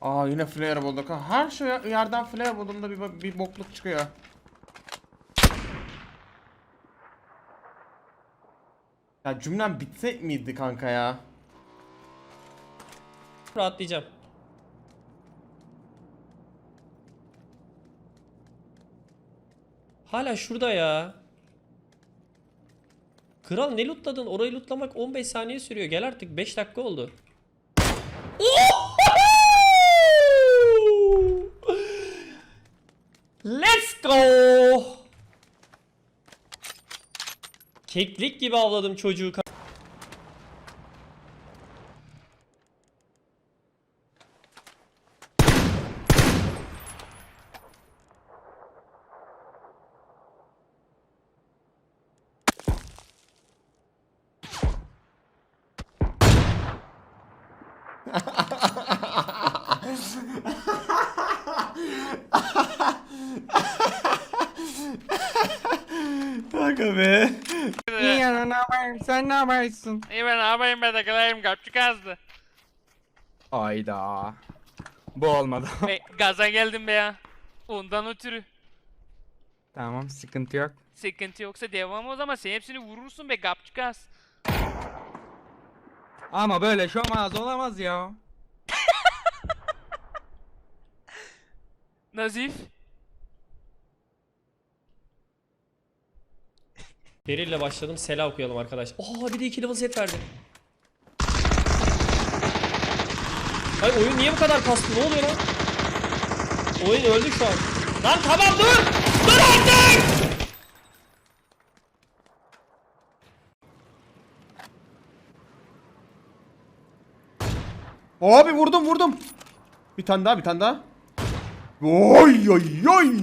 Aa yine flare bulduk. ha. Her şey yerden flare bulduğumda bir, bir bokluk çıkıyor. Ya cümlem bitse miydi kanka ya? Rahatlayacağım. Hala şurada ya. Kral ne lootladın? Orayı lootlamak 15 saniye sürüyor. Gel artık 5 dakika oldu. Let's go. Keklik gibi avladım çocuğu. Kanka be. İyi ya ne yapayım sen ne yaparsın? İyi ben ağabeyim ben takılayım kapçuk azdı. Ayda. Bu olmadı. e, gaza geldim be ya. Ondan ötürü. tamam sıkıntı yok. Sıkıntı yoksa devam o zaman sen hepsini vurursun be kapçuk az. Ama böyle şomaz olamaz ya. Nazif. Beril'le başladım. Sela okuyalım arkadaş. Aa bir de 2 level set verdi. Ay oyun niye bu kadar kastı? Ne oluyor lan? Oyun öldü şu an. Lan tamam dur! Dur artık! Abi vurdum vurdum. Bir tane daha bir tane daha. Oy oy oy.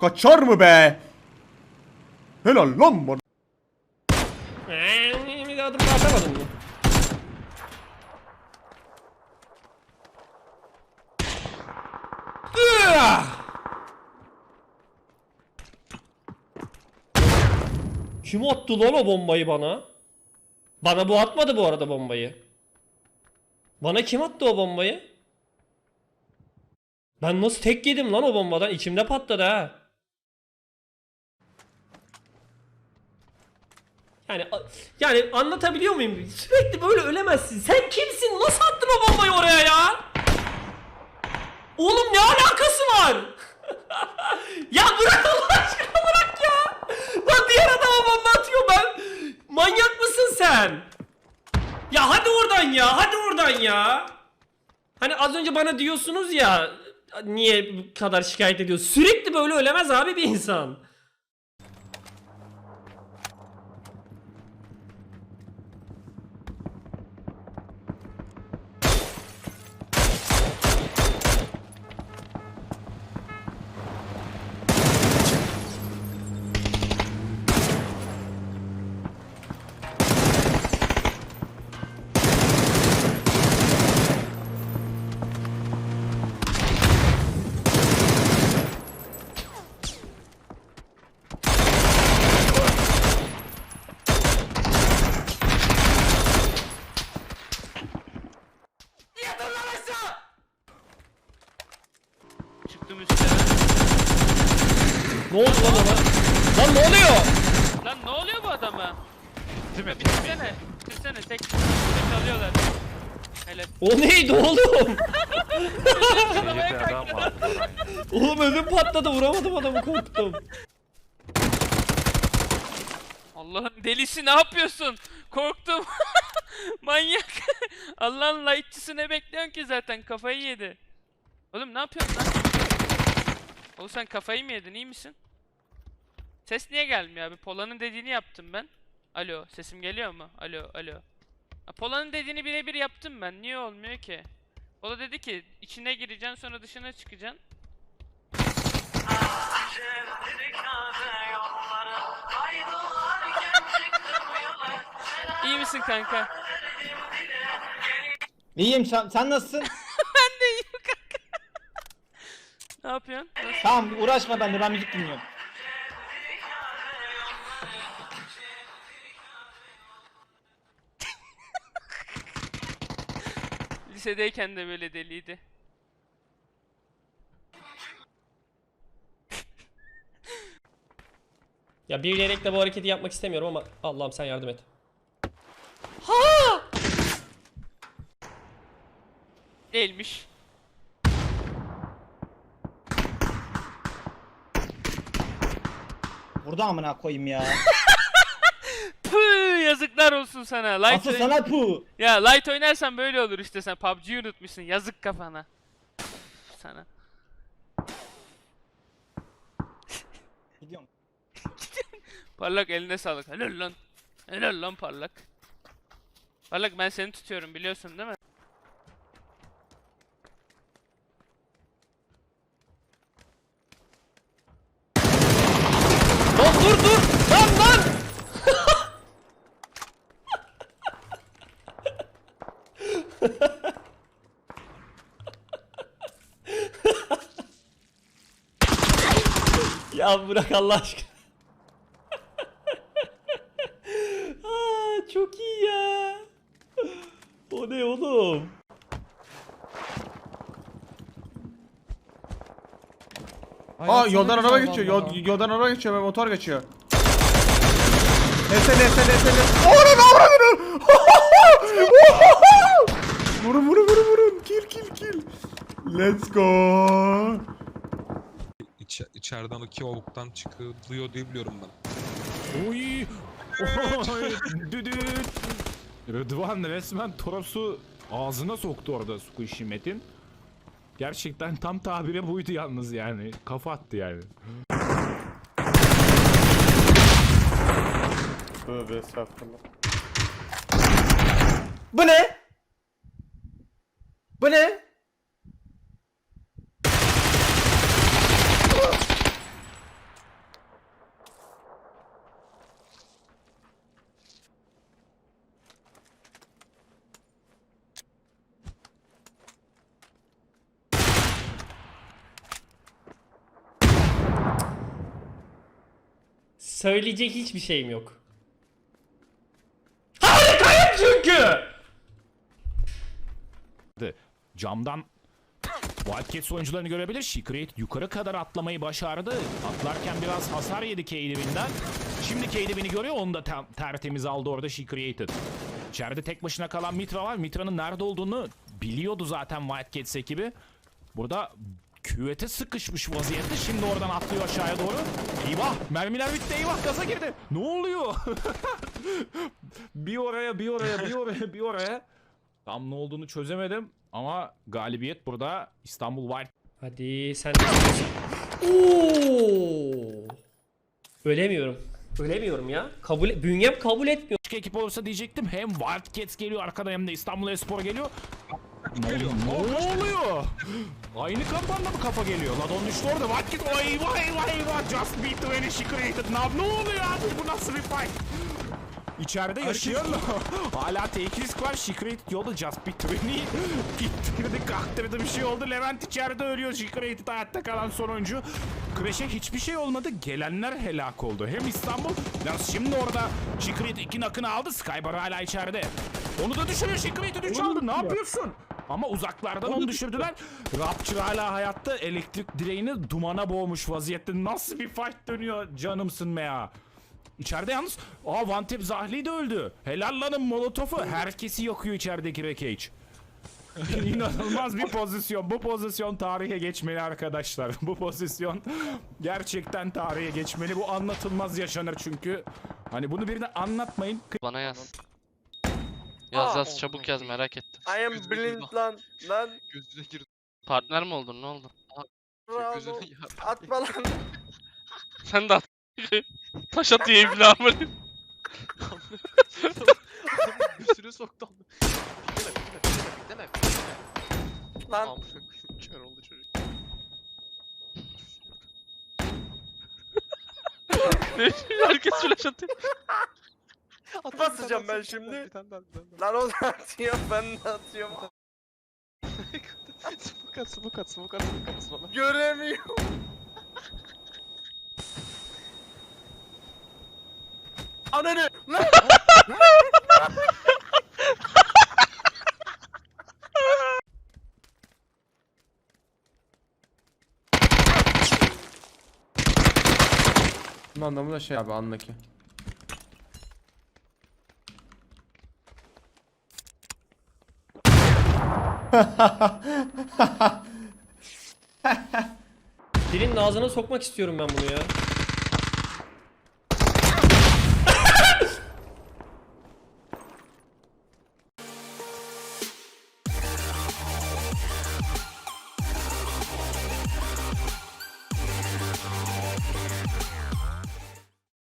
Kaçar mı be? Helal lan bana. Ee, bir adım daha atamadım mı? Kim attı lan o bombayı bana? Bana bu atmadı bu arada bombayı. Bana kim attı o bombayı? Ben nasıl tek yedim lan o bombadan? İçimde patladı ha. Yani yani anlatabiliyor muyum? Sürekli böyle ölemezsin. Sen kimsin? Nasıl attın o bombayı oraya ya? Oğlum ne alakası var? ya bırak Allah aşkına bırak ya. Lan diğer adama bomba atıyor ben. Manyak mısın sen? Ya hadi oradan ya. Hadi oradan ya. Hani az önce bana diyorsunuz ya niye bu kadar şikayet ediyorsun? Sürekli böyle ölemez abi bir insan. Oluyor? Lan ne oluyor bu adama? Değil mi? Bitirsene. Bitirsene tek tek alıyorlar. Hele O neydi oğlum? oğlum ödüm patladı vuramadım adamı korktum. Allah'ın delisi ne yapıyorsun? Korktum. Manyak. Allah'ın layıkçısı ne bekliyorsun ki zaten kafayı yedi. Oğlum ne yapıyorsun lan? Oğlum sen kafayı mı yedin iyi misin? Ses niye gelmiyor abi? Pola'nın dediğini yaptım ben. Alo sesim geliyor mu? Alo alo. Pola'nın dediğini birebir yaptım ben. Niye olmuyor ki? Pola dedi ki içine gireceksin sonra dışına çıkacaksın. İyi misin kanka? İyiyim sen, sen nasılsın? Ne yapıyorsun? Nasıl? tamam uğraşma ben de ben müzik dinliyorum. Lisedeyken de böyle deliydi. Ya bilerek de bu hareketi yapmak istemiyorum ama Allah'ım sen yardım et. Değilmiş. Burada amına koyayım ya. Yazıklar olsun sana. Light Asıl sana pu. Ya light oynarsan böyle olur işte sen PUBG'yi unutmuşsun. Yazık kafana. sana. Gidiyorum. Parlak eline sağlık. Helal lan. Helal lan parlak. Parlak ben seni tutuyorum biliyorsun değil mi? Lan dur dur! Lan lan! Ya bırak Allah aşkına. Aa, çok iyi ya. O ne oğlum? Aa yoldan araba geçiyor. Yol, yoldan araba geçiyor ve motor geçiyor. Nese nese nese nese. Oğlum avradını. vurun vurun vurun vurun. Kill kill kill. Let's go. İç, içeriden o kivavuktan çıkılıyor diye biliyorum ben. Oy! Oy! Düdüt! Rıdvan resmen Toros'u ağzına soktu orada Squishy Metin. Gerçekten tam tabiri buydu yalnız yani. Kafa attı yani. Tövbe estağfurullah. Bu ne? Bu ne? Söyleyecek hiçbir şeyim yok. Harikayım çünkü! Camdan Wildcats oyuncularını görebilir. Secret yukarı kadar atlamayı başardı. Atlarken biraz hasar yedi K-Divi'nden. Şimdi K-Divi'ni görüyor. Onu da ter- tertemiz aldı orada She Created. İçeride tek başına kalan Mitra var. Mitra'nın nerede olduğunu biliyordu zaten Wildcats ekibi. Burada küvete sıkışmış vaziyette. Şimdi oradan atlıyor aşağıya doğru. Eyvah! Mermiler bitti. Eyvah gaza girdi. Ne oluyor? bir oraya, bir oraya, bir oraya, bir oraya. Tam ne olduğunu çözemedim ama galibiyet burada İstanbul Wild Hadi sen Oo! Ölemiyorum. Ölemiyorum ya. Kabul e- bünyem kabul etmiyor. başka ekip olursa diyecektim. Hem Wildcats geliyor arkada hem de İstanbul Espor geliyor. Ne, ne oluyor? Aynı kampanda mı kafa geliyor? Ladon düştü orada. Wildcats vay vay vay vay. Just beat when she created. Ne, ne oluyor abi? Bu nasıl bir fight? İçeride yaşıyorlar. Hala take risk var. Secret yolu Just Beat beni ittirdi kaktırdı bir şey oldu. Levent içeride ölüyor. Secret hayatta kalan sonuncu. Crash'e hiçbir şey olmadı. Gelenler helak oldu. Hem İstanbul. Yalnız şimdi orada Secret iki nakını aldı. Skybar hala içeride. Onu da düşürüyor. Secret'i düş aldı. Ne yapıyorsun? Ama uzaklardan onu düşürdüler. Rapture hala hayatta elektrik direğini dumana boğmuş vaziyette. Nasıl bir fight dönüyor canımsın meya. İçeride yalnız aa Vantep Zahli de öldü. Helal lanın molotofu herkesi yakıyor içerideki Rekage. İnanılmaz bir pozisyon. Bu pozisyon tarihe geçmeli arkadaşlar. Bu pozisyon gerçekten tarihe geçmeli. Bu anlatılmaz yaşanır çünkü. Hani bunu birine anlatmayın. Bana yaz. Yaz yaz çabuk yaz merak ettim. I am blind lan lan Gözüne girdi. Partner mi oldun ne oldu? bravo atma lan Sen de at. Taş atıyor evlamı. Üstüne soktu. Deme deme deme. lan Amına koyayım kör oldu çocuk. Herkes flash atıyor. Atar, Basacağım ben şimdi. Lan o da atıyor ben de atıyorum. smoke at smoke at smoke at smoke at smoke at. Göremiyorum. Ananı! Lan! Bunun anlamı da şey abi anlaki. Birinin ağzına sokmak istiyorum ben bunu ya.